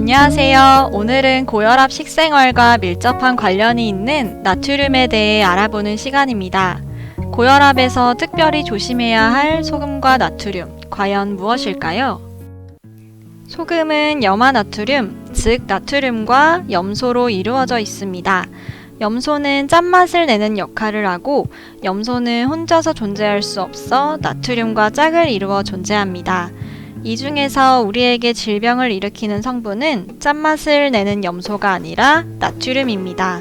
안녕하세요. 오늘은 고혈압 식생활과 밀접한 관련이 있는 나트륨에 대해 알아보는 시간입니다. 고혈압에서 특별히 조심해야 할 소금과 나트륨, 과연 무엇일까요? 소금은 염화나트륨, 즉 나트륨과 염소로 이루어져 있습니다. 염소는 짠맛을 내는 역할을 하고 염소는 혼자서 존재할 수 없어 나트륨과 짝을 이루어 존재합니다. 이 중에서 우리에게 질병을 일으키는 성분은 짠맛을 내는 염소가 아니라 나트륨입니다.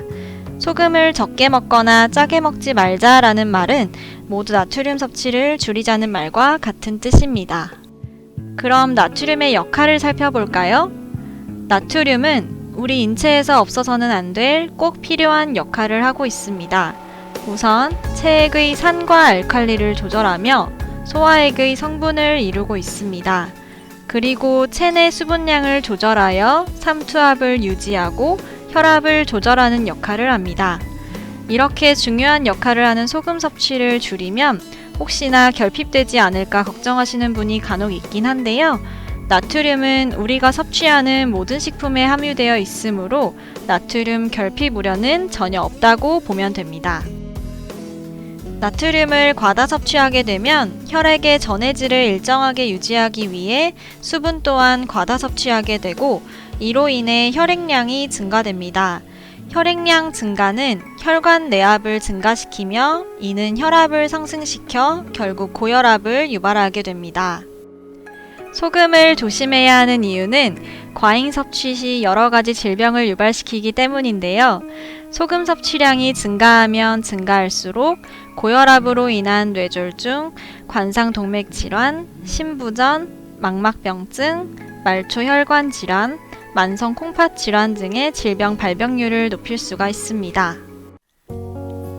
소금을 적게 먹거나 짜게 먹지 말자라는 말은 모두 나트륨 섭취를 줄이자는 말과 같은 뜻입니다. 그럼 나트륨의 역할을 살펴볼까요? 나트륨은 우리 인체에서 없어서는 안 될 꼭 필요한 역할을 하고 있습니다. 우선 체액의 산과 알칼리를 조절하며 소화액의 성분을 이루고 있습니다. 그리고 체내 수분량을 조절하여 삼투압을 유지하고 혈압을 조절하는 역할을 합니다. 이렇게 중요한 역할을 하는 소금 섭취를 줄이면 혹시나 결핍되지 않을까 걱정하시는 분이 간혹 있긴 한데요. 나트륨은 우리가 섭취하는 모든 식품에 함유되어 있으므로 나트륨 결핍 우려는 전혀 없다고 보면 됩니다. 나트륨을 과다 섭취하게 되면 혈액의 전해질을 일정하게 유지하기 위해 수분 또한 과다 섭취하게 되고 이로 인해 혈액량이 증가됩니다. 혈액량 증가는 혈관 내압을 증가시키며 이는 혈압을 상승시켜 결국 고혈압을 유발하게 됩니다. 소금을 조심해야 하는 이유는 과잉 섭취 시 여러 가지 질병을 유발시키기 때문인데요. 소금 섭취량이 증가하면 증가할수록 고혈압으로 인한 뇌졸중, 관상동맥 질환, 신부전, 망막병증, 말초혈관 질환, 만성 콩팥 질환 등의 질병 발병률을 높일 수가 있습니다.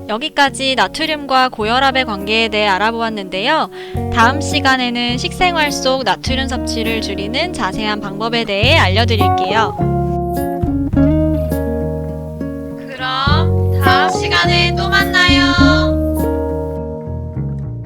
여기까지 나트륨과 고혈압의 관계에 대해 알아보았는데요. 다음 시간에는 식생활 속 나트륨 섭취를 줄이는 자세한 방법에 대해 알려드릴게요. 시간에 또 만나요.